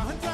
한